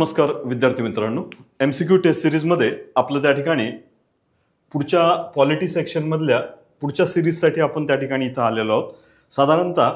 नमस्कार विद्यार्थी मित्रांनो. एम सी क्यू टेस्ट सिरीजमध्ये आपलं त्या ठिकाणी पुढच्या पॉलिटी सेक्शनमधल्या पुढच्या सिरीजसाठी आपण त्या ठिकाणी इथं आलेलो आहोत. साधारणतः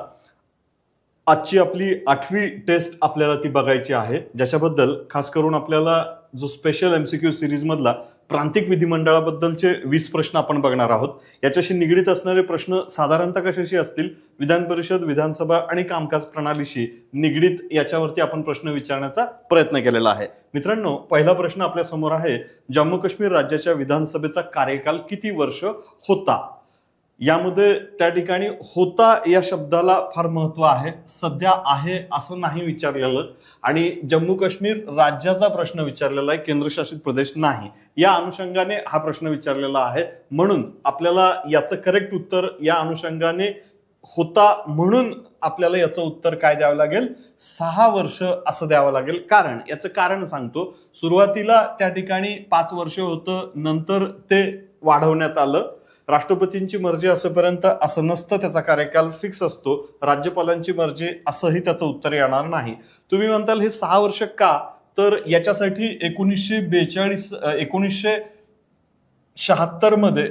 आजची आपली आठवी टेस्ट आपल्याला ती बघायची आहे. ज्याच्याबद्दल खास करून आपल्याला जो स्पेशल एम सी क्यू सिरीजमधला प्रांतिक विधिमंडळाबद्दलचे वीस प्रश्न आपण बघणार आहोत. याच्याशी निगडीत असणारे प्रश्न साधारणतः कशाशी असतील? विधान परिषद विधानसभा आणि कामकाज प्रणालीशी निगडीत याच्यावरती आपण प्रश्न विचारण्याचा प्रयत्न केलेला आहे. मित्रांनो पहिला प्रश्न आपल्यासमोर आहे. जम्मू काश्मीर राज्याच्या विधानसभेचा कार्यकाल किती वर्ष होता? यामध्ये त्या ठिकाणी होता या शब्दाला फार महत्त्व आहे. सध्या आहे असं नाही विचारलेलं. आणि जम्मू काश्मीर राज्याचा प्रश्न विचारलेला आहे केंद्रशासित प्रदेश नाही. या अनुषंगाने हा प्रश्न विचारलेला आहे. म्हणून आपल्याला याचं करेक्ट उत्तर या अनुषंगाने होता म्हणून आपल्याला याचं उत्तर काय द्यावं लागेल? सहा वर्ष असं द्यावं लागेल. कारण याचं कारण सांगतो. सुरुवातीला त्या ठिकाणी पाच वर्ष होतं. नंतर ते वाढवण्यात आलं. राष्ट्रपतींची मर्जी असेपर्यंत असं नसतं त्याचा कार्यकाल फिक्स असतो. राज्यपालांची मर्जी असंही त्याचं उत्तर येणार नाही. तुम्ही म्हणताल हे सहा वर्ष का? तर याच्यासाठी एकोणीसशे बेचाळीस एकोणीसशे शहात्तरमध्ये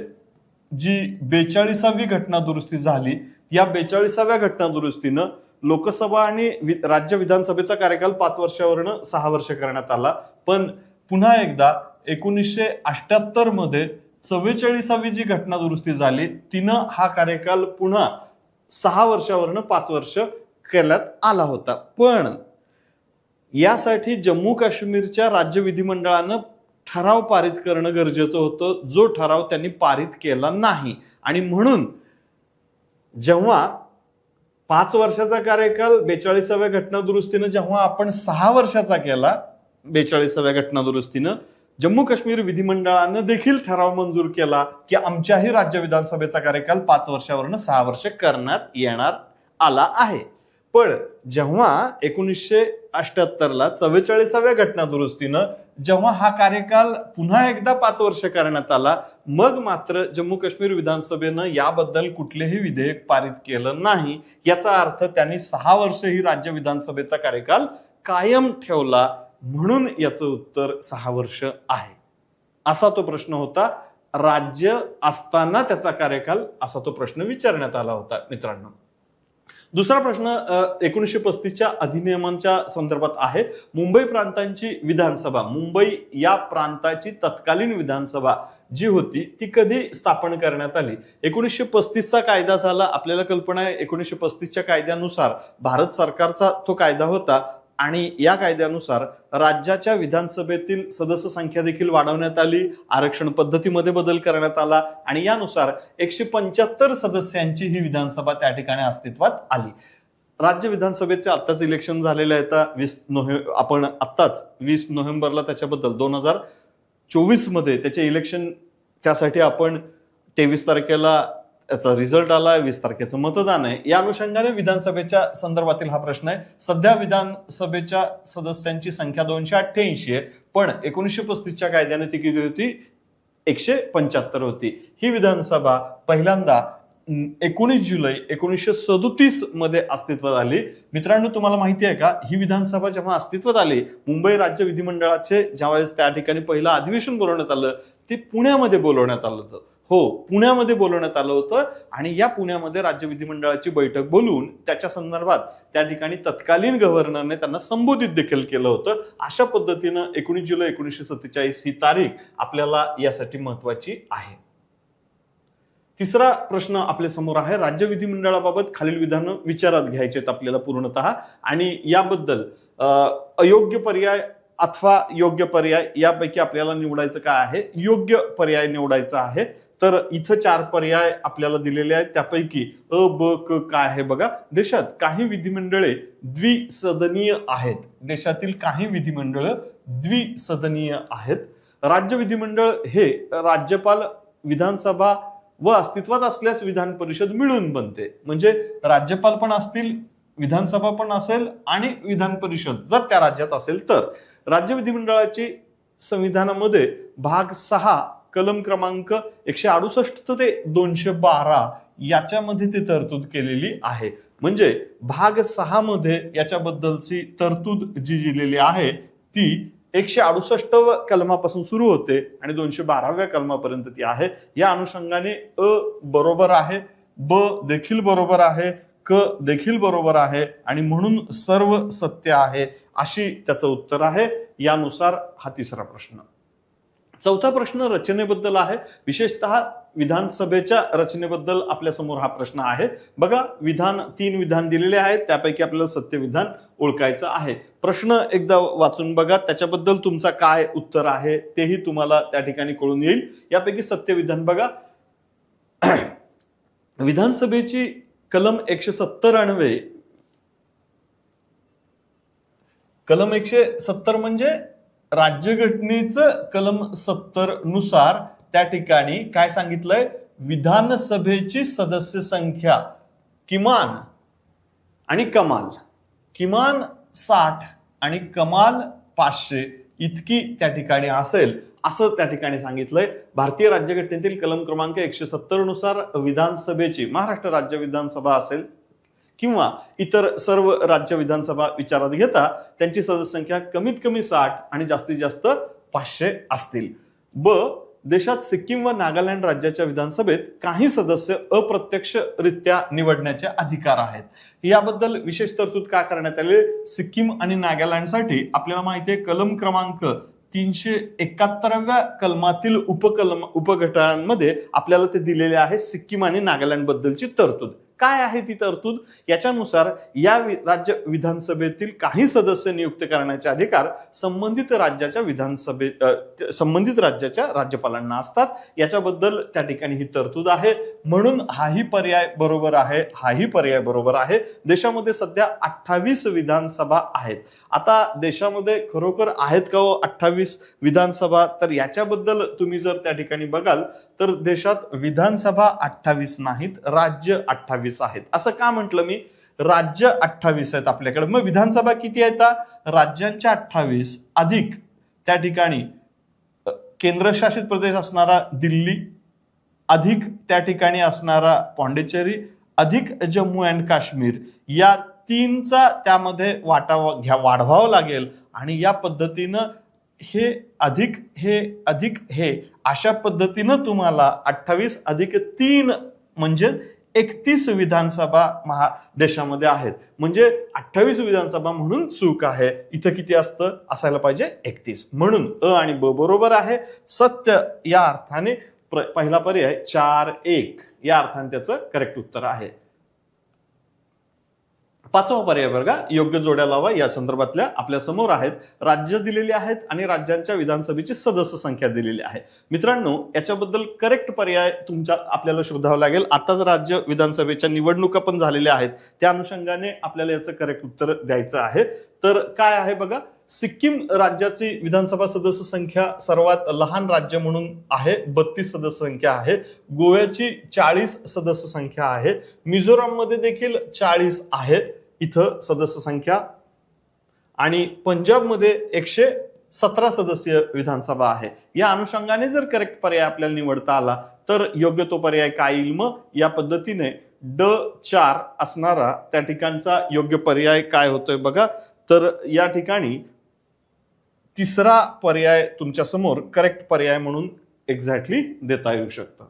जी बेचाळीसावी घटना दुरुस्ती झाली या बेचाळीसाव्या घटना दुरुस्तीनं लोकसभा आणि वि- राज्य विधानसभेचा कार्यकाल पाच वर्षावरनं सहा वर्ष करण्यात आला. पण पुन्हा एकदा एकोणीसशे अठ्याहत्तरमध्ये चव्वेचाळीसावी जी घटना दुरुस्ती झाली तिनं हा कार्यकाल पुन्हा सहा वर्षावरनं पाच वर्ष करण्यात आला होता. पण यासाठी जम्मू काश्मीरच्या राज्य विधिमंडळानं ठराव पारित करणं गरजेचं होतं. जो ठराव त्यांनी पारित केला नाही. आणि म्हणून जेव्हा पाच वर्षाचा कार्यकाल बेचाळीसाव्या घटना दुरुस्तीनं जेव्हा आपण सहा वर्षाचा केला बेचाळीसाव्या घटना दुरुस्तीनं जम्मू काश्मीर विधिमंडळानं देखील ठराव मंजूर केला की आमच्याही राज्य विधानसभेचा कार्यकाल पाच वर्षावरनं सहा वर्ष करण्यात येणार आला आहे. पण जेव्हा एकोणीसशे अठ्याहत्तरला चव्वेचाळीसाव्या घटना दुरुस्तीनं जेव्हा हा कार्यकाल पुन्हा एकदा पाच वर्ष करण्यात आला मग मात्र जम्मू काश्मीर विधानसभेनं याबद्दल कुठलेही विधेयक पारित केलं नाही. याचा अर्थ त्यांनी सहा वर्ष ही राज्य विधानसभेचा कार्यकाल कायम ठेवला म्हणून याचं उत्तर सहा वर्ष आहे. असा तो प्रश्न होता. राज्य असताना त्याचा कार्यकाल असा तो प्रश्न विचारण्यात आला होता मित्रांनो. दुसरा प्रश्न एकोणीसशे पस्तीसच्या अधिनियमांच्या संदर्भात आहे. मुंबई प्रांतांची विधानसभा मुंबई या प्रांताची तत्कालीन विधानसभा जी होती ती कधी स्थापन करण्यात आली? एकोणीसशे पस्तीसचा कायदा झाला. आपल्याला कल्पना आहे एकोणीसशे पस्तीसच्या कायद्यानुसार भारत सरकारचा तो कायदा होता. आणि या कायद्यानुसार राज्याच्या विधानसभेतील सदस्य संख्या देखील वाढवण्यात आली आरक्षण पद्धतीमध्ये बदल करण्यात आला आणि यानुसार एकशे पंच्याहत्तर सदस्यांची ही विधानसभा त्या ठिकाणी अस्तित्वात आली. राज्य विधानसभेचे आत्ताच इलेक्शन झालेले आहे आता वीस नोव्हे आपण आत्ताच वीस नोव्हेंबरला त्याच्याबद्दल दोन हजार चोवीसमध्ये त्याचे इलेक्शन त्यासाठी आपण तेवीस तारखेला याचा रिझल्ट आला वीस तारखेचं मतदान आहे. या अनुषंगाने विधानसभेच्या संदर्भातील हा प्रश्न आहे. सध्या विधानसभेच्या सदस्यांची संख्या दोनशे अठ्ठ्याऐंशी आहे पण एकोणीसशे पस्तीसच्या कायद्याने ती किती होती? एकशे पंच्याहत्तर होती. ही विधानसभा पहिल्यांदा एकोणीस जुलै एकोणीसशे सदोतीसमध्ये अस्तित्वात आली. मित्रांनो तुम्हाला माहिती आहे का? ही विधानसभा जेव्हा अस्तित्वात आली मुंबई राज्य विधिमंडळाचे ज्यावेळेस त्या ठिकाणी पहिलं अधिवेशन बोलवण्यात आलं ते पुण्यामध्ये बोलवण्यात आलं होतं. हो पुण्यामध्ये बोलवण्यात आलं होतं आणि या पुण्यामध्ये राज्य विधिमंडळाची बैठक बोलवून त्याच्या संदर्भात त्या ठिकाणी तत्कालीन गव्हर्नरने त्यांना संबोधित देखील केलं होतं. अशा पद्धतीनं एकोणीस जुलै एकोणीसशे सत्तेचाळीस ही तारीख आपल्याला यासाठी महत्वाची आहे. तिसरा प्रश्न आपल्यासमोर आहे. राज्य विधिमंडळाबाबत खालील विधानं विचारात घ्यायचे आहेत आपल्याला पूर्णतः आणि याबद्दल अयोग्य पर्याय अथवा योग्य पर्याय यापैकी आपल्याला निवडायचं काय आहे? योग्य पर्याय निवडायचा आहे. तर इथं चार पर्याय आपल्याला दिलेले आहेत. त्यापैकी अ ब क काय आहे बघा. देशात काही विधिमंडळे द्विसदनीय आहेत. देशातील काही विधिमंडळ द्विसदनीय आहेत. राज्य विधिमंडळ हे राज्यपाल विधानसभा व अस्तित्वात असल्यास विधान परिषद मिळून बनते. म्हणजे राज्यपाल पण असतील विधानसभा पण असेल आणि विधान परिषद जर त्या राज्यात असेल तर. राज्य विधिमंडळाची संविधानामध्ये भाग सहा कलम क्रमांक एकशे अडुसष्ट ते दोनशे बारा याच्यामध्ये ती तरतूद केलेली आहे. म्हणजे भाग सहा मध्ये याच्याबद्दलची तरतूद जी दिलेली आहे ती एकशे अडुसष्ट कलमापासून सुरू होते आणि दोनशे बाराव्या कलमापर्यंत ती आहे. या अनुषंगाने अ बरोबर आहे ब देखील बरोबर आहे क देखील बरोबर आहे आणि म्हणून सर्व सत्य आहे अशी त्याचं उत्तर आहे. यानुसार हा तिसरा प्रश्न. चौथा प्रश्न रचनेबद्दल आहे. विशेषतः विधानसभेच्या रचनेबद्दल आपल्यासमोर हा प्रश्न आहे. बघा विधान तीन विधान दिलेले आहेत. त्यापैकी आपल्याला सत्य विधान ओळखायचं आहे. प्रश्न एकदा वाचून बघा. त्याच्याबद्दल तुमचा काय उत्तर आहे तेही तुम्हाला त्या ठिकाणी कळून येईल. यापैकी सत्य विधान बघा. विधानसभेची कलम एकशे सत्तर अणवे कलम एकशे सत्तर म्हणजे राज्यघटनेचं कलम सत्तरनुसार त्या ठिकाणी काय सांगितलंय? विधानसभेची सदस्य संख्या किमान आणि कमाल. किमान साठ आणि कमाल पाचशे इतकी त्या ठिकाणी असेल असं त्या ठिकाणी सांगितलंय. भारतीय राज्यघटनेतील कलम क्रमांक एकशे सत्तरनुसार विधानसभेची महाराष्ट्र राज्य विधानसभा असेल किंवा इतर सर्व राज्य विधानसभा विचारात घेता त्यांची सदस्य संख्या कमीत कमी साठ आणि जास्तीत जास्त पाचशे असतील. ब देशात सिक्कीम व नागालँड राज्याच्या विधानसभेत काही सदस्य अप्रत्यक्षरित्या निवडण्याचे अधिकार आहेत. याबद्दल विशेष तरतूद का करण्यात आली? सिक्कीम आणि नागालँडसाठी आपल्याला माहिती आहे कलम क्रमांक तीनशे एकाहत्तराव्या कलमातील उपकलम उपगटांमध्ये आपल्याला ते दिलेले आहे सिक्कीम आणि नागालँड बद्दलची तरतूद. काय आहे ती तरतूद? याच्यानुसार या राज्य विधानसभेतील काही सदस्य नियुक्त करण्याचे अधिकार संबंधित राज्याच्या विधानसभे संबंधित राज्याच्या राज्यपालांना असतात. याच्याबद्दल त्या ठिकाणी ही तरतूद आहे. म्हणून हाही पर्याय बरोबर आहे हाही पर्याय बरोबर आहे. देशामध्ये सध्या अठ्ठावीस विधानसभा आहेत. आता देशामध्ये खरोखर आहेत का हो अठ्ठावीस विधानसभा? तर याच्याबद्दल तुम्ही जर त्या ठिकाणी बघाल तर देशात विधानसभा अठ्ठावीस नाहीत राज्य अठ्ठावीस आहेत. असं का म्हटलं मी? राज्य अठ्ठावीस आहेत आपल्याकडे. मग विधानसभा किती आहेत? राज्यांच्या अठ्ठावीस अधिक. त्या ठिकाणी केंद्रशासित प्रदेश असणारा दिल्ली अधिक त्या ठिकाणी असणारा पॉंडिचेरी अधिक जम्मू अँड काश्मीर. या तीनचा त्यामध्ये वाटा घ्या वाढवावं लागेल. आणि या पद्धतीनं हे अधिक हे अधिक हे अशा पद्धतीनं तुम्हाला अठ्ठावीस अधिक तीन म्हणजे एकतीस विधानसभा महा देशामध्ये आहेत. म्हणजे अठ्ठावीस विधानसभा म्हणून चूक आहे. इथं किती असतं? असायला पाहिजे एकतीस. म्हणून अ आणि ब बरोबर आहे. सत्य या अर्थाने प्र- पहिला पर्याय चार एक. या अर्थाने त्याचं करेक्ट उत्तर आहे. पाचवा पर्याय बघा. योग्य जोड्या लावा. या संदर्भातल्या आपल्यासमोर आहेत राज्य दिलेली आहेत आणि राज्यांच्या विधानसभेची सदस्य संख्या दिलेली आहे. मित्रांनो याच्याबद्दल करेक्ट पर्याय तुमच्या आपल्याला शोधावं लागेल. आताच राज्य विधानसभेच्या निवडणुका पण झालेल्या आहेत. त्या अनुषंगाने आपल्याला याचं करेक्ट उत्तर द्यायचं आहे. तर काय आहे बघा? सिक्कीम राज्याची विधानसभा सदस्य संख्या सर्वात लहान राज्य म्हणून आहे. बत्तीस सदस्य संख्या आहे. गोव्याची चाळीस सदस्य संख्या आहे. मिझोराममध्ये देखील चाळीस आहे. इथं सदस्य संख्या आणि पंजाबमध्ये एकशे सतरा सदस्य विधानसभा आहे. या अनुषंगाने जर करेक्ट पर्याय आपल्याला निवडता आला तर योग्य तो पर्याय काय येईल मग? या पद्धतीने ड चार असणारा त्या ठिकाणचा योग्य पर्याय काय होतोय बघा. तर या ठिकाणी तिसरा पर्याय तुमच्यासमोर करेक्ट पर्याय म्हणून एक्झॅक्टली देता येऊ शकतं.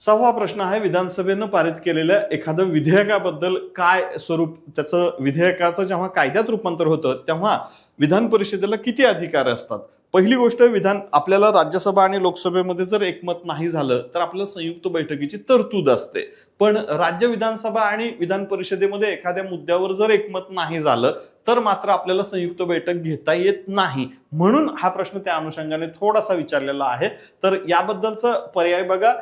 सहावा प्रश्न आहे विधानसभेनं पारित केलेल्या एखादं विधेयकाबद्दल काय स्वरूप त्याचं विधेयकाचं जेव्हा कायद्यात रूपांतर होतं तेव्हा विधान परिषदेला किती अधिकार असतात? पहिली गोष्ट विधान आपल्याला राज्यसभा आणि लोकसभेमध्ये जर एकमत नाही झालं तर आपल्याला संयुक्त बैठकीची तरतूद असते. पण राज्य विधानसभा आणि विधान परिषदेमध्ये एखाद्या मुद्द्यावर जर एकमत नाही झालं तर मात्र आपल्याला संयुक्त बैठक घेता येत नाही. म्हणून हा प्रश्न त्या अनुषंगाने थोडासा विचारलेला आहे. तर याबद्दलचा पर्याय बघा.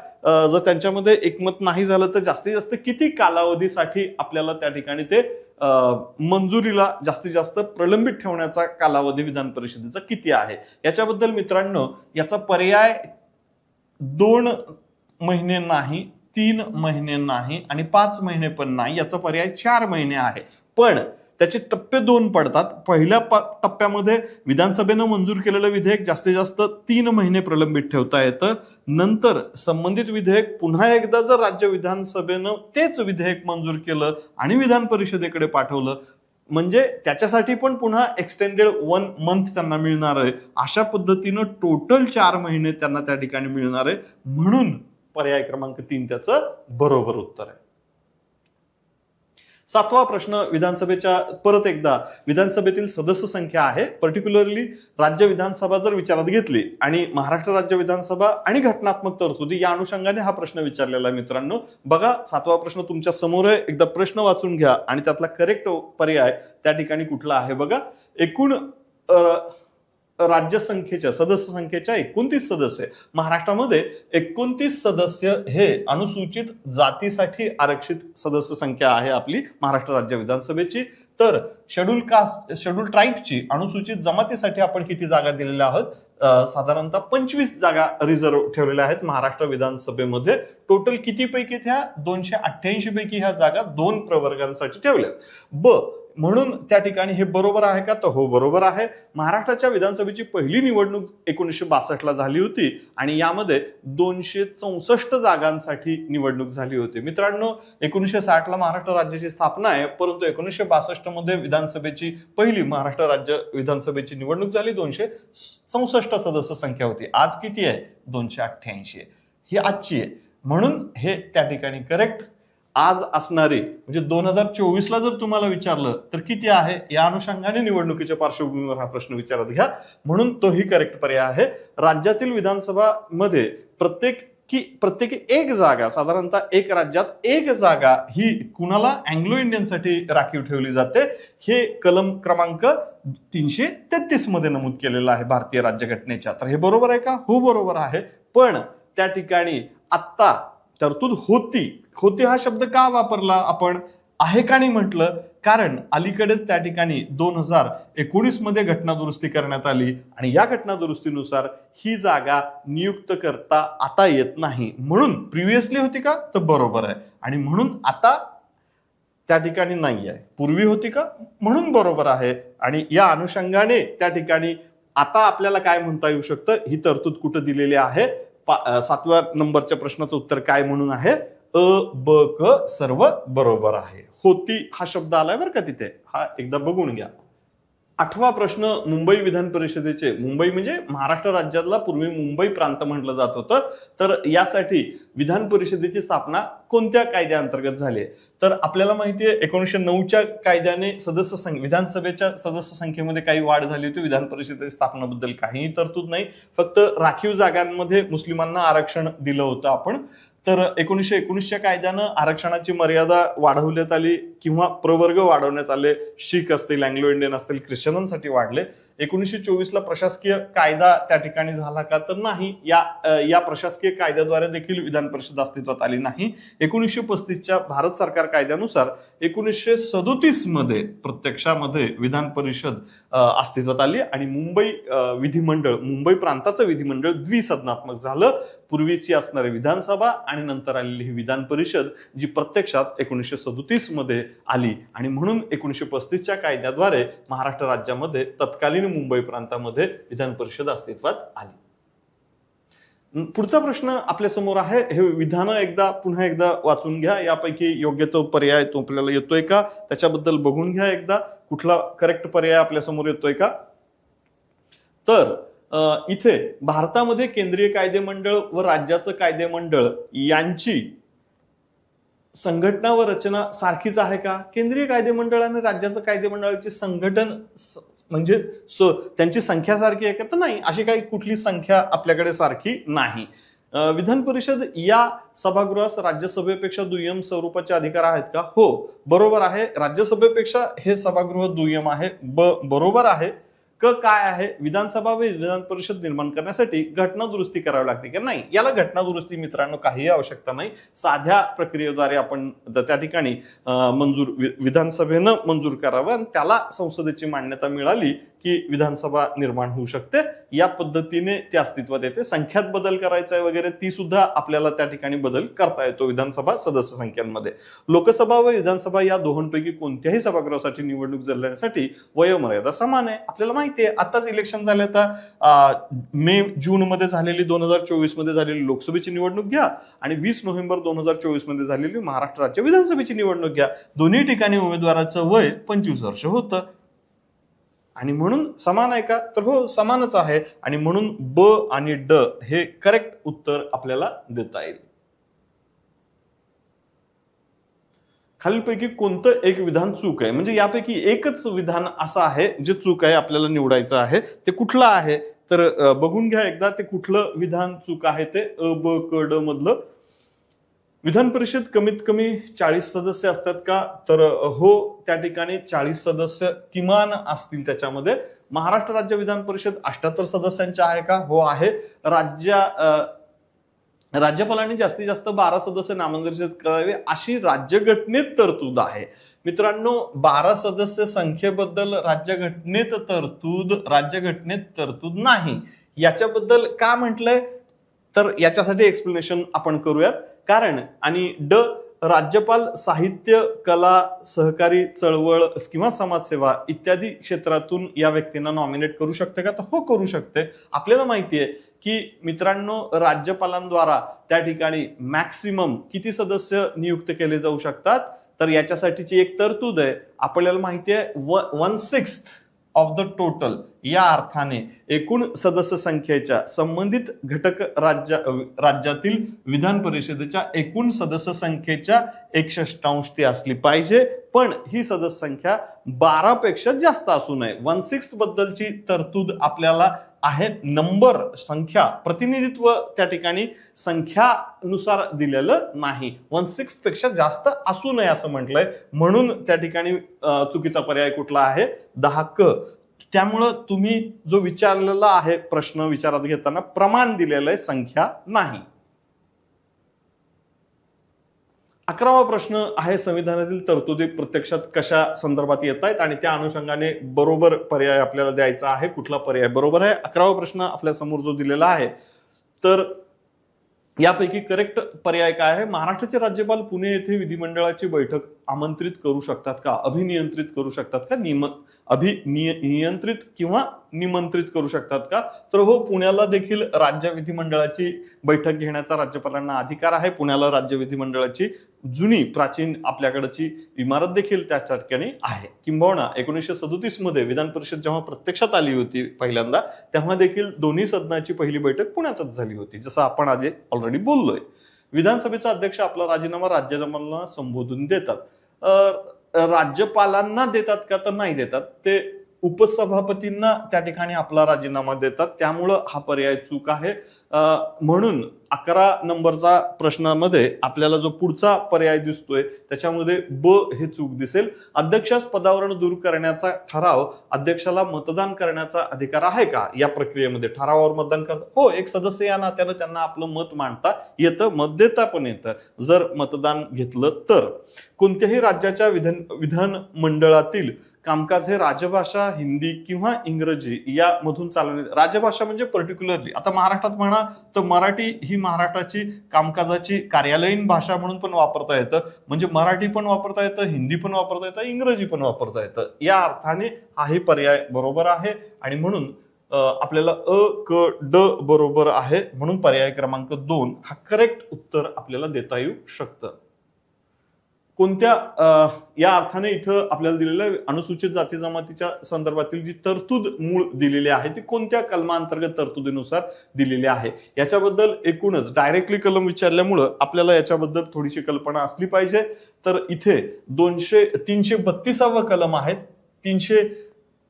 जर त्यांच्यामध्ये एकमत नाही झालं तर जास्तीत जास्त किती कालावधीसाठी आपल्याला त्या ठिकाणी ते मंजुरीला जास्तीत जास्त प्रलंबित ठेवण्याचा कालावधी विधान परिषदेचा किती आहे? याच्याबद्दल मित्रांनो याचा पर्याय दोन महिने नाही तीन महिने नाही आणि पाच महिने पण नाही. याचा पर्याय चार महिने आहे. पण त्याचे टप्पे दोन पडतात. पहिल्या टप्प्यामध्ये विधानसभेनं मंजूर केलेलं विधेयक जास्तीत जास्त तीन महिने प्रलंबित ठेवता येतं. नंतर संबंधित विधेयक पुन्हा एकदा जर राज्य विधानसभेनं तेच विधेयक मंजूर केलं आणि विधान परिषदेकडे पाठवलं म्हणजे त्याच्यासाठी पण पुन्हा एक्सटेंडेड वन मंथ त्यांना मिळणार आहे. अशा पद्धतीनं टोटल चार महिने त्यांना त्या ठिकाणी मिळणार आहे. म्हणून पर्याय क्रमांक तीन त्याचं बरोबर उत्तर आहे. सातवा प्रश्न विधानसभेच्या परत एकदा. विधानसभेतील सदस्य संख्या आहे. पर्टिक्युलरली राज्य विधानसभा जर विचारात घेतली आणि महाराष्ट्र राज्य विधानसभा आणि घटनात्मक तरतुदी या अनुषंगाने हा प्रश्न विचारलेला आहे मित्रांनो. बघा सातवा प्रश्न तुमच्यासमोर आहे. एकदा प्रश्न वाचून घ्या आणि त्यातला करेक्ट पर्याय त्या ठिकाणी कुठला आहे बघा. एकूण तर राज्यसंख्येच्या सदस्य संख्येच्या एकोणतीस सदस्य. महाराष्ट्रामध्ये एकोणतीस सदस्य हे अनुसूचित जातीसाठी आरक्षित सदस्य संख्या आहे आपली महाराष्ट्र राज्य विधानसभेची. तर शेड्यूल कास्ट शेड्यूल ट्राईबची अनुसूचित जमातीसाठी आपण किती जागा दिलेल्या आहोत? साधारणतः पंचवीस जागा रिझर्व ठेवलेल्या आहेत महाराष्ट्र विधानसभेमध्ये. टोटल किती पैकी त्या? दोनशे अठ्ठ्याऐंशी पैकी ह्या जागा दोन प्रवर्गांसाठी ठेवल्यात. ब म्हणून त्या ठिकाणी हे बरोबर आहे का? तर हो बरोबर आहे. महाराष्ट्राच्या विधानसभेची पहिली निवडणूक एकोणीसशे बासष्टला झाली होती आणि यामध्ये दोनशे चौसष्ट जागांसाठी निवडणूक झाली होती. मित्रांनो एकोणीसशे साठला महाराष्ट्र राज्याची स्थापना आहे परंतु एकोणीसशे बासष्टमध्ये विधानसभेची पहिली महाराष्ट्र राज्य विधानसभेची निवडणूक झाली. दोनशे चौसष्ट सदस्य संख्या होती. आज किती आहे? दोनशे अठ्ठ्याऐंशी आहे. ही आजची आहे. म्हणून हे त्या ठिकाणी करेक्ट आज असणारे म्हणजे दोन हजार चोवीसला जर तुम्हाला विचारलं तर किती आहे? या अनुषंगाने निवडणुकीच्या पार्श्वभूमीवर हा प्रश्न विचारात घ्या. म्हणून तोही करेक्ट पर्याय आहे. राज्यातील विधानसभा मध्ये प्रत्येक की प्रत्येकी एक जागा साधारणतः एक राज्यात एक जागा ही कुणाला अँग्लो इंडियनसाठी राखीव ठेवली जाते? हे कलम क्रमांक तीनशे तेहतीसमध्ये नमूद केलेलं आहे भारतीय राज्यघटनेच्या. तर हे बरोबर आहे का? हो बरोबर आहे. पण त्या ठिकाणी आत्ता तरतूद होती. होती हा शब्द का वापरला आपण? आहे का नाही म्हटलं? कारण अलीकडेच त्या ठिकाणी दोन हजार एकोणीसमध्ये घटना दुरुस्ती करण्यात आली आणि या घटना दुरुस्तीनुसार ही जागा नियुक्त करता आता येत नाही. म्हणून प्रिव्हियसली होती का? तर बरोबर आहे. आणि म्हणून आता त्या ठिकाणी नाही आहे. पूर्वी होती का? म्हणून बरोबर आहे. आणि या अनुषंगाने त्या ठिकाणी आता आपल्याला काय म्हणता येऊ शकतं? ही तरतूद कुठं दिलेली आहे? सातव्या नंबरच्या प्रश्नाचं उत्तर काय म्हणून आहे? अ ब क सर्व बरोबर आहे. होती हा शब्द आलाय बरं का तिथे? हा एकदा बघून घ्या. आठवा प्रश्न मुंबई विधान परिषदेचे. मुंबई म्हणजे महाराष्ट्र राज्यातला पूर्वी मुंबई प्रांत म्हटलं जात होतं. तर यासाठी विधान परिषदेची स्थापना कोणत्या कायद्याअंतर्गत झाली आहे? तर आपल्याला माहिती आहे एकोणीसशे नऊच्या कायद्याने सदस्य संख्या विधानसभेच्या सदस्य संख्येमध्ये काही वाढ झाली होती. विधान परिषदेच्या स्थापनाबद्दल काहीही तरतूद नाही. फक्त राखीव जागांमध्ये मुस्लिमांना आरक्षण दिलं होतं आपण. तर एकोणीसशे एकोणीसच्या कायद्यानं आरक्षणाची मर्यादा वाढवण्यात आली किंवा प्रवर्ग वाढवण्यात आले शीख असतील अँग्लो इंडियन असतील ख्रिश्चनांसाठी वाढले. एकोणीसशे चोवीसला प्रशासकीय कायदा त्या ठिकाणी झाला का तर नाही. या या प्रशासकीय कायद्याद्वारे देखील विधान परिषद अस्तित्वात आली नाही. एकोणीसशे पस्तीसच्या भारत सरकार कायद्यानुसार एकोणीसशे सदोतीसमध्ये प्रत्यक्षामध्ये विधान परिषद अस्तित्वात आली आणि मुंबई विधिमंडळ मुंबई प्रांताचं विधिमंडळ द्विसदनात्मक झालं. पूर्वीची असणारी विधानसभा आणि नंतर आलेली ही विधान परिषद जी प्रत्यक्षात एकोणीसशे सदोतीसमध्ये आली आणि म्हणून एकोणीसशे पस्तीसच्या कायद्याद्वारे महाराष्ट्र राज्यामध्ये तत्कालीन मुंबई प्रांतामध्ये विधान परिषद अस्तित्वात आली. पुढचा प्रश्न आपल्यासमोर आहे. हे विधान एकदा पुन्हा एकदा वाचून घ्या. यापैकी योग्य तो पर्याय तो आपल्याला येतोय का? त्याच्याबद्दल बघून घ्या एकदा. कुठला करेक्ट पर्याय आपल्यासमोर येतोय का? तर इथे भारतामध्ये केंद्रीय कायदेमंडळ व राज्याचं कायदेमंडळ यांची संघटना व रचना सारखीच आहे का? केंद्रीय कायदेमंडळ आणि राज्याचं कायदेमंडळाची संघटन म्हणजे स- त्यांची संख्या सारखी आहे का? तर नाही. अशी काही कुठली संख्या आपल्याकडे सारखी नाही. विधान परिषद या सभागृहास राज्यसभेपेक्षा दुय्यम स्वरूपाचे अधिकार आहेत का? हो बरोबर आहे. राज्यसभेपेक्षा हे सभागृह दुय्यम आहे. ब बरोबर आहे. क काय आहे? विधानसभा व विधान परिषद निर्माण करण्यासाठी घटना दुरुस्ती करावी लागते की नाही? याला घटना दुरुस्ती मित्रांनो काहीही आवश्यकता नाही. साध्या प्रक्रियेद्वारे आपण त्या ठिकाणी मंजूर वि- विधानसभेनं मंजूर करावं आणि त्याला संसदेची मान्यता मिळाली की विधानसभा निर्माण होऊ शकते. या पद्धतीने ते अस्तित्वात येते. संख्यात बदल करायचा आहे वगैरे ती सुद्धा आपल्याला त्या ठिकाणी बदल करता येतो विधानसभा सदस्य संख्यांमध्ये. लोकसभा व विधानसभा या दोहोंपैकी कोणत्याही सभागृहासाठी निवडणूक जळण्यासाठी वयोमर्यादा समान आहे. आपल्याला माहिती आहे आताच इलेक्शन झाले आता मे जून मध्ये झालेली दोन हजार चोवीसमध्ये झालेली लोकसभेची निवडणूक घ्या आणि वीस नोव्हेंबर दोन हजार चोवीसमध्ये झालेली महाराष्ट्र राज्य विधानसभेची निवडणूक घ्या. दोन्ही ठिकाणी उमेदवाराचं वय पंचवीस वर्ष होतं. आणि म्हणून समान आहे का? तर हो समानच आहे. आणि म्हणून ब आणि ड हे करेक्ट उत्तर आपल्याला देता येईल. खालीलपैकी कोणतं एक विधान चूक आहे? म्हणजे यापैकी एकच विधान असं आहे जे चूक आहे आपल्याला निवडायचं आहे. ते कुठलं आहे? तर बघून घ्या एकदा ते कुठलं विधान चूक आहे? ते अ ब क ड मधलं विधान परिषद कमीत कमी चाळीस सदस्य असतात का? तर हो त्या ठिकाणी चाळीस सदस्य किमान असतील त्याच्यामध्ये. महाराष्ट्र राज्य विधान परिषद अठ्याहत्तर सदस्यांच्या आहे का? हो आहे. राज्य राज्यपालांनी जास्तीत जास्त बारा सदस्य नामनिर्देशित करावे अशी राज्यघटनेत तरतूद आहे. मित्रांनो बारा सदस्य संख्येबद्दल राज्यघटनेत तरतूद राज्यघटनेत तरतूद नाही. याच्याबद्दल का म्हटलंय? तर याच्यासाठी एक्सप्लेनेशन आपण करूयात. कारण आणि ड राज्यपाल साहित्य कला सहकारी चळवळ किंवा समाजसेवा इत्यादी क्षेत्रातून या व्यक्तींना नॉमिनेट करू शकते का? तर हो करू शकते. आपल्याला माहिती आहे की मित्रांनो राज्यपालांद्वारा त्या ठिकाणी मॅक्सिमम किती सदस्य नियुक्त केले जाऊ शकतात? तर याच्यासाठीची एक तरतूद आहे. आपल्याला माहिती आहे one six of the total या अर्थाने एकूण सदस्य संख्येच्या संबंधित घटक राज्य राज्यातील विधान परिषदेच्या एकूण सदस्य संख्येच्या एकसष्टांश ती असली पाहिजे. पण ही सदस्य संख्या बारापेक्षा जास्त असू नये. वन सिक्स बद्दलची तरतूद आपल्याला आहे नंबर संख्या प्रतिनिधित्व त्या ठिकाणी संख्यानुसार दिलेलं नाही. वन सिक्सपेक्षा जास्त असू नये असं म्हटलंय. म्हणून त्या ठिकाणी चुकीचा पर्याय कुठला आहे? दहा क. त्यामुळं तुम्ही जो विचारलेला आहे प्रश्न विचारात घेताना प्रमाण दिलेलं आहे संख्या नाही. अकरावा प्रश्न आहे संविधानातील तरतुदी प्रत्यक्षात कशा संदर्भात येत आहेत आणि त्या अनुषंगाने बरोबर पर्याय आपल्याला द्यायचा आहे. कुठला पर्याय बरोबर आहे? अकरावा प्रश्न आपल्यासमोर जो दिलेला आहे तर यापैकी करेक्ट पर्याय काय आहे? महाराष्ट्राचे राज्यपाल पुणे येथे विधिमंडळाची बैठक आमंत्रित करू शकतात का? अभिनियंत्रित करू शकतात का? निम अभिनिय नियंत्रित किंवा निमंत्रित करू शकतात का? तर हो पुण्याला देखील राज्य विधिमंडळाची बैठक घेण्याचा राज्यपालांना अधिकार आहे. पुण्याला राज्य विधिमंडळाची जुनी प्राचीन आपल्याकडची इमारत देखील त्या ठिकाणी आहे. किंबहुना एकोणीसशे सदोतीसमध्ये विधान परिषद जेव्हा प्रत्यक्षात आली होती पहिल्यांदा तेव्हा देखील दोन्ही सदनाची पहिली बैठक पुण्यातच झाली होती जसं आपण आधी ऑलरेडी बोललोय. विधानसभेचा अध्यक्ष आपला राजीनामा राज्यपालांना संबोधून देतात. अं, राज्यपालांना देतात का तर नाही देतात. ते उपसभापतींना त्या ठिकाणी आपला राजीनामा देतात. त्यामुळं हा पर्याय चूक आहे. म्हणून अकरा नंबरचा प्रश्नामध्ये आपल्याला जो पुढचा पर्याय दिसतोय त्याच्यामध्ये ब हे चूक दिसेल. अध्यक्षास पदावरण दूर करण्याचा ठराव अध्यक्षाला मतदान करण्याचा अधिकार आहे का? या प्रक्रियेमध्ये ठरावावर मतदान करता. हो एक सदस्य या नात्यानं त्यांना आपलं मत मांडता येतं मत देता पण येतं. जर मतदान घेतलं तर. कोणत्याही राज्याच्या विधान विधान मंडळातील कामकाज हे राजभाषा हिंदी किंवा इंग्रजी यामधून चालवणे राजभाषा म्हणजे पर्टिक्युलरली आता महाराष्ट्रात म्हणा तर मराठी ही महाराष्ट्राची कामकाजाची कार्यालयीन भाषा म्हणून पण वापरता येतं. म्हणजे मराठी पण वापरता येतं हिंदी पण वापरता येतं इंग्रजी पण वापरता येतं. या अर्थाने हाही पर्याय बरोबर आहे आणि म्हणून आपल्याला अ क ड बरोबर आहे म्हणून पर्याय क्रमांक दोन हा करेक्ट उत्तर आपल्याला देता येऊ शकतं. कोणत्या या अर्थाने इथं आपल्याला दिलेल्या अनुसूचित जाती जमातीच्या संदर्भातील जी तरतूद मूळ दिलेली आहे ती कोणत्या कलमांतर्गत तरतुदीनुसार दिलेली आहे? याच्याबद्दल एकूणच डायरेक्टली कलम विचारल्यामुळं आपल्याला याच्याबद्दल थोडीशी कल्पना असली पाहिजे. तर इथे दोनशे तीनशे बत्तीसावं कलम आहे. तीनशे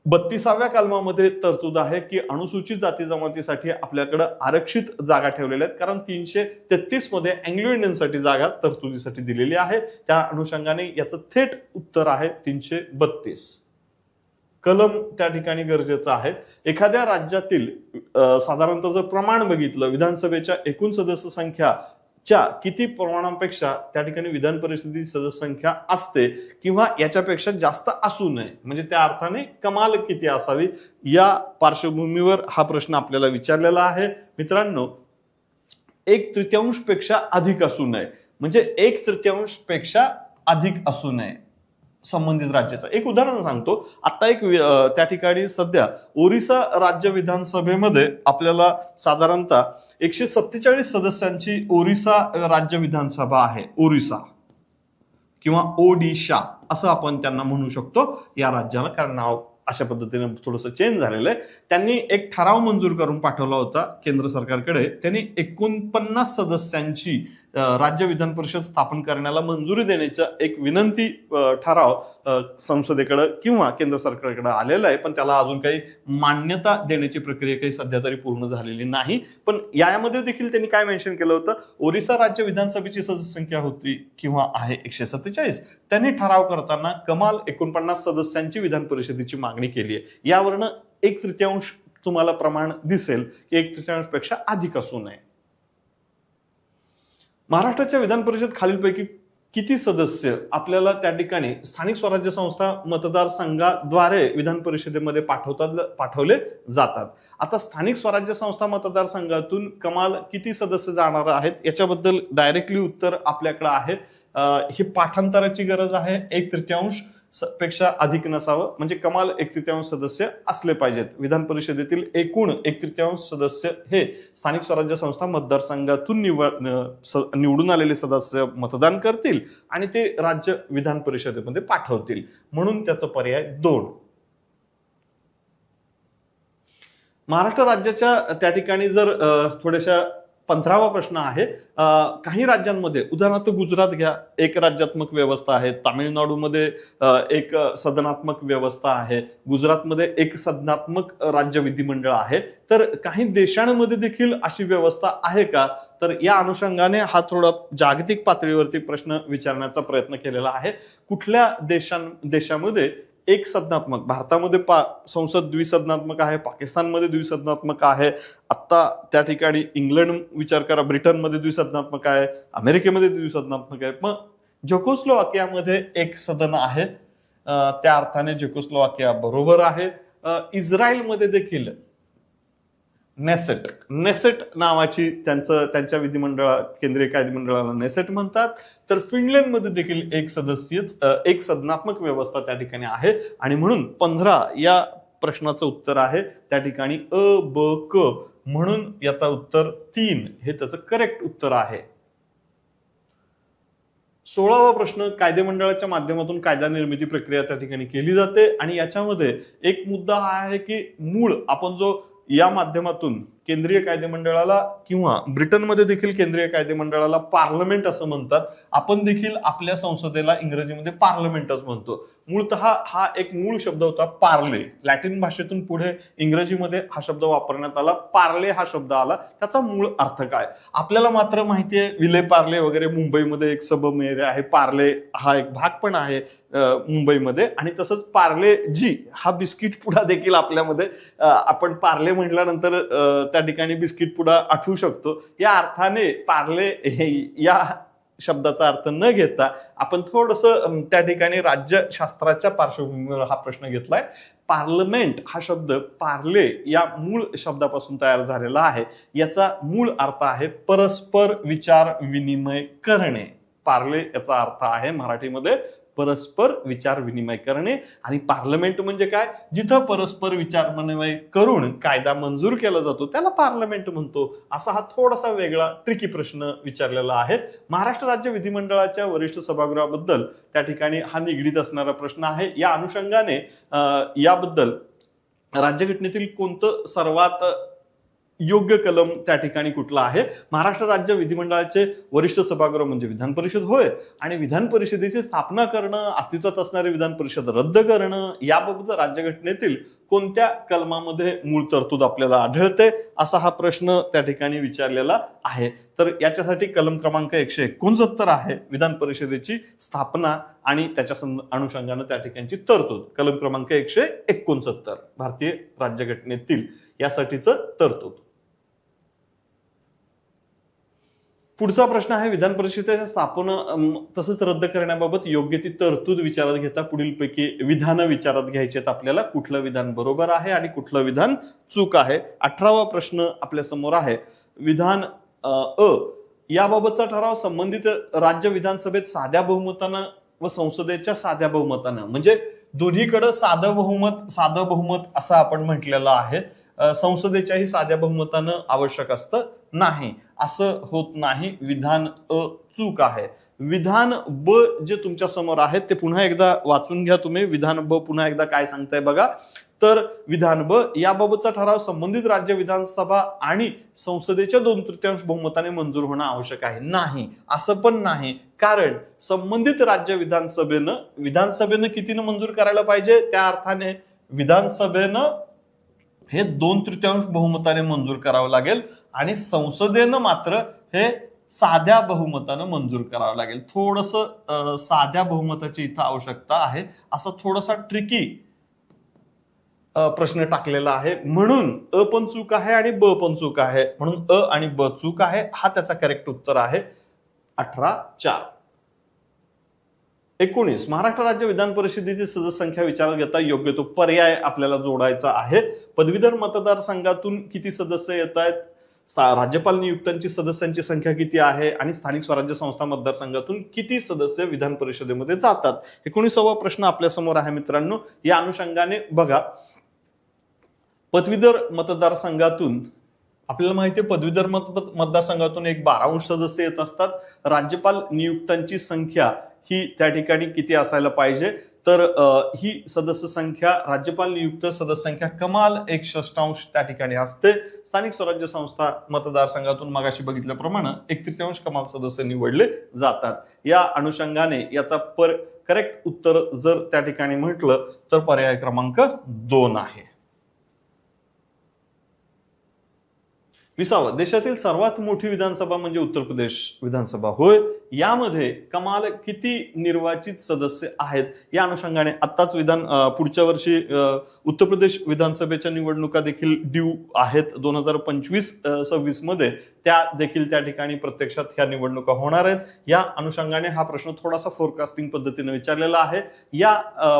बत्तीसाव्या कलमामध्ये तरतूद आहे की अनुसूचित जाती जमातीसाठी आपल्याकडे आरक्षित जागा ठेवलेल्या आहेत. कारण तीनशे तेहतीसमध्ये अँग्लो इंडियनसाठी जागा तरतुदीसाठी दिलेली आहे. त्या अनुषंगाने याचं थेट उत्तर आहे तीनशे बत्तीस. कलम त्या ठिकाणी गरजेचं आहे. एखाद्या राज्यातील साधारणतः जर प्रमाण बघितलं विधानसभेच्या एकूण सदस्य संख्या च्या किती प्रमाणापेक्षा त्या ठिकाणी विधान परिषदेची सदस्य संख्या असते किंवा याच्यापेक्षा जास्त असू नये? म्हणजे त्या अर्थाने कमाल किती असावी? या पार्श्वभूमीवर हा प्रश्न आपल्याला विचारलेला आहे. मित्रांनो एक तृतीयांशपेक्षा अधिक असू नये. म्हणजे एक तृतीयांशपेक्षा अधिक असू नये. संबंधित राज्याचा. एक उदाहरण सांगतो. आता एक त्या ठिकाणी सध्या ओरिसा राज्य विधानसभेमध्ये आपल्याला साधारणतः एकशे सत्तेचाळीस सदस्यांची ओरिसा राज्य विधानसभा आहे. ओरिसा किंवा ओडिशा असं आपण त्यांना म्हणू शकतो. या राज्याला कारण नाव अशा पद्धतीने थोडंसं चेंज झालेलं आहे. त्यांनी एक ठराव मंजूर करून पाठवला होता केंद्र सरकारकडे. त्यांनी एकोणपन्नास सदस्यांची राज्य विधान परिषद स्थापन करण्याला मंजुरी देण्याचा एक विनंती ठराव संसदेकडं संसदेकडे किंवा केंद्र सरकारकडे आलेला आहे. पण त्याला अजून काही मान्यता देण्याची प्रक्रिया काही सध्या तरी पूर्ण झालेली नाही. पण यामध्ये देखील त्यांनी काय मेन्शन केलं होतं? ओरिसा राज्य विधानसभेची सदस्यसंख्या होती किंवा आहे एकशे सत्तेचाळीस. त्यांनी ठराव करताना कमाल एकोणपन्नास सदस्यांची विधान परिषदेची मागणी केली आहे. यावरनं एक तृतीयांश तुम्हाला प्रमाण दिसेल. की एक तृतीयांशपेक्षा अधिक असू नये. महाराष्ट्राच्या विधान परिषद खालीलपैकी किती सदस्य आपल्याला त्या ठिकाणी स्थानिक स्वराज्य संस्था मतदारसंघाद्वारे विधान परिषदेमध्ये पाठवतात पाठवले जातात? आता स्थानिक स्वराज्य संस्था मतदारसंघातून कमाल किती सदस्य जाणार आहेत? याच्याबद्दल डायरेक्टली उत्तर आपल्याकडे आहे. ही पाठांतराची गरज आहे. एक तृतीयांश पेक्षा अधिक नसावं. म्हणजे कमाल एक तृतीयांश सदस्य असले पाहिजेत. विधान परिषदेतील एकूण एक तृतीयांश सदस्य हे स्थानिक स्वराज्य संस्था मतदारसंघातून निवड स- निवडून आलेले सदस्य मतदान करतील आणि ते राज्य विधान परिषदेमध्ये पाठवतील. म्हणून त्याचा पर्याय दोन. महाराष्ट्र राज्याच्या त्या ठिकाणी जर थोड्याशा पंधरावा प्रश्न आहे. काही राज्यांमध्ये उदाहरणार्थ गुजरात घ्या एक राज्यात्मक व्यवस्था आहे. तामिळनाडूमध्ये एक सदनात्मक व्यवस्था आहे. गुजरातमध्ये एक सदनात्मक राज्य विधिमंडळ आहे. तर काही देशांमध्ये देखील अशी व्यवस्था आहे का? तर या अनुषंगाने हा थोडा जागतिक पातळीवरती प्रश्न विचारण्याचा प्रयत्न केलेला आहे. कुठल्या देशां देशामध्ये एक सदनात्मक भारतामध्ये पा संसद द्विसदनात्मक आहे पाकिस्तानमध्ये द्विसदनात्मक आहे. आत्ता त्या ठिकाणी इंग्लंड विचार करा ब्रिटनमध्ये द्विसदनात्मक आहे अमेरिकेमध्ये द्विसदनात्मक आहे. मग झकोस्लोवाकियामध्ये एक सदन आहे. त्या अर्थाने झकोस्लोवाकिया बरोबर आहे. इस्रायलमध्ये देखील नेसेट. नेसेट नावाची त्यांचं त्यांच्या विधिमंडळा केंद्रीय कायदेमंडळाला नेसेट म्हणतात. तर फिनलंडमध्ये देखील एक सदस्यच एक सदनात्मक व्यवस्था त्या ठिकाणी आहे. आणि म्हणून पंधरा या प्रश्नाचं उत्तर आहे. त्या ठिकाणी अ ब क म्हणून याचा उत्तर तीन हे त्याचं करेक्ट उत्तर आहे. सोळावा प्रश्न कायदेमंडळाच्या माध्यमातून कायदा निर्मिती प्रक्रिया त्या ठिकाणी केली जाते. आणि याच्यामध्ये एक मुद्दा हा आहे की मूळ आपण जो या माध्यमातून केंद्रीय कायदेमंडळाला किंवा ब्रिटनमध्ये देखील केंद्रीय कायदेमंडळाला पार्लमेंट असं म्हणतात. आपण देखील आपल्या संसदेला इंग्रजीमध्ये पार्लमेंटच म्हणतो. मूळतः हा एक मूळ शब्द होता पार्ले. लॅटिन भाषेतून पुढे इंग्रजीमध्ये हा शब्द वापरण्यात आला. पार्ले हा शब्द आला. त्याचा मूळ अर्थ काय? आपल्याला मात्र माहिती आहे विले पार्ले वगैरे मुंबईमध्ये एक सबमेर आहे. पार्ले हा एक भाग पण आहे मुंबईमध्ये. आणि तसंच पार्ले जी हा बिस्किट पुडा देखील आपल्यामध्ये आपण पार्ले म्हटल्यानंतर त्या ठिकाणी बिस्किट पुडा आठवू शकतो. या अर्थाने पार्ले हे या शब्दाचा अर्थ न घेता आपण थोडस त्या ठिकाणी राज्यशास्त्राच्या पार्श्वभूमीवर हा प्रश्न घेतलाय. पार्लमेंट हा शब्द पार्ले या मूळ शब्दापासून तयार झालेला आहे. याचा मूळ अर्थ आहे परस्पर विचार विनिमय करणे. पार्ले याचा अर्थ आहे मराठीमध्ये परस्पर विचार विनिमय करणे आणि पार्लमेंट म्हणजे काय? जिथं परस्पर विचार विनिमय करून कायदा मंजूर केला जातो त्याला पार्लमेंट म्हणतो. असा हा थोडासा वेगळा ट्रिकी प्रश्न विचारलेला आहे. महाराष्ट्र राज्य विधिमंडळाच्या वरिष्ठ सभागृहाबद्दल त्या ठिकाणी हा निगडीत असणारा प्रश्न आहे. या अनुषंगाने याबद्दल राज्यघटनेतील कोणतं सर्वात योग्य कलम त्या ठिकाणी कुठला आहे? महाराष्ट्र राज्य विधिमंडळाचे वरिष्ठ सभागृह म्हणजे विधान परिषद होय. आणि विधान परिषदेची स्थापना करणं अस्तित्वात असणारी विधान परिषद रद्द करणं याबाबत राज्यघटनेतील कोणत्या कलमामध्ये मूळ तरतूद आपल्याला आढळते? असा हा प्रश्न त्या ठिकाणी विचारलेला आहे. तर याच्यासाठी कलम क्रमांक एकशे एकोणसत्तर आहे विधान परिषदेची स्थापना आणि त्याच्या अनुषंगानं त्या ठिकाणची तरतूद. कलम क्रमांक एकशे एकोणसत्तर भारतीय राज्यघटनेतील यासाठीचं तरतूद. पुढचा प्रश्न आहे विधान परिषदेच्या स्थापना तसंच रद्द करण्याबाबत योग्य ती तरतूद विचारात घेता पुढीलपैकी विधान विचारात घ्यायचे आहेत आपल्याला. कुठलं विधान बरोबर आहे आणि कुठलं विधान चूक आहे? अठरावा प्रश्न आपल्यासमोर आहे. विधान अ, याबाबतचा ठराव संबंधित राज्य विधानसभेत साध्या बहुमतानं व संसदेच्या साध्या बहुमतानं म्हणजे दोन्हीकडं साधं बहुमत साधं बहुमत असं आपण म्हटलेलं आहे. संसदेच्याही साध्या बहुमतानं आवश्यक असतं. नाही असं होत नाही. विधान अ चूक आहे. विधान ब जे तुमच्यासमोर आहेत ते पुन्हा एकदा वाचून घ्या तुम्ही. विधान ब पुन्हा एकदा काय सांगताय बघा. तर विधान ब याबाबतचा ठराव संबंधित राज्य विधानसभा आणि संसदेच्या दोन तृतीयांश बहुमताने मंजूर होणं आवश्यक आहे. नाही असं पण नाही. कारण संबंधित राज्य विधानसभेनं विधानसभेनं कितीनं मंजूर करायला पाहिजे? त्या अर्थाने विधानसभेनं हे दोन तृतीयांश बहुमताने मंजूर करावं लागेल आणि संसदेनं मात्र हे साध्या बहुमतानं मंजूर करावं लागेल. थोडस साध्या बहुमताची इथं आवश्यकता आहे. असं थोडासा ट्रिकी प्रश्न टाकलेला आहे. म्हणून अ पण चूक आहे आणि ब पण चूक आहे. म्हणून अ आणि ब चूक आहे हा त्याचा करेक्ट उत्तर आहे. अठरा चार. एकोणीस. महाराष्ट्र राज्य विधान परिषदेची सदस्य संख्या विचारात घेता योग्य तो पर्याय आपल्याला जोडायचा आहे. पदवीधर मतदारसंघातून किती सदस्य येत आहेत? राज्यपाल नियुक्तांची सदस्यांची संख्या किती आहे? आणि स्थानिक स्वराज्य संस्था मतदारसंघातून किती सदस्य विधान परिषदेमध्ये जातात? एकोणीसावा प्रश्न आपल्यासमोर आहे मित्रांनो. या अनुषंगाने बघा. पदवीधर मतदारसंघातून आपल्याला माहिती आहे पदवीधर मत मतदारसंघातून एक बारांश सदस्य येत असतात. राज्यपाल नियुक्तांची संख्या ही त्या ठिकाणी किती असायला पाहिजे? तर ही सदस्य संख्या राज्यपाल नियुक्त सदस्य संख्या कमाल एक षष्टांश त्या ठिकाणी असते. स्थानिक स्वराज्य संस्था मतदारसंघातून मगाशी बघितल्याप्रमाणे एक तृतीयांश कमाल सदस्य निवडले जातात. या अनुषंगाने याचा पर करेक्ट उत्तर जर त्या ठिकाणी म्हटलं तर पर्याय क्रमांक दोन आहे. विसावं देशातील सर्वात मोठी विधानसभा म्हणजे उत्तर प्रदेश विधानसभा. होय यामध्ये कमाल किती निर्वाचित सदस्य आहेत? या अनुषंगाने आत्ताच विधान पुढच्या वर्षी उत्तर प्रदेश विधानसभेच्या निवडणुका देखील ड्यू आहेत. दोन हजार पंचवीस सव्वीसमध्ये त्या देखील त्या ठिकाणी प्रत्यक्षात ह्या निवडणुका होणार आहेत. या अनुषंगाने हा प्रश्न थोडासा फोरकास्टिंग पद्धतीने विचारलेला आहे. या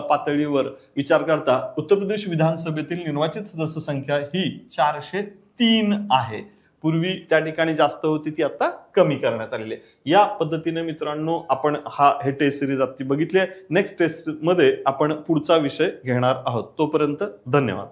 पातळीवर विचार करता उत्तर प्रदेश विधानसभेतील निर्वाचित सदस्य संख्या ही चारशे तीन आहे. पूर्वी त्या ठिकाणी जास्त होती ती आता कमी करण्यात आलेली आहे. या पद्धतीने मित्रांनो आपण हा हे टेस्ट सिरीज आजची बघितली आहे. नेक्स्ट टेस्टमध्ये आपण पुढचा विषय घेणार आहोत. तोपर्यंत धन्यवाद.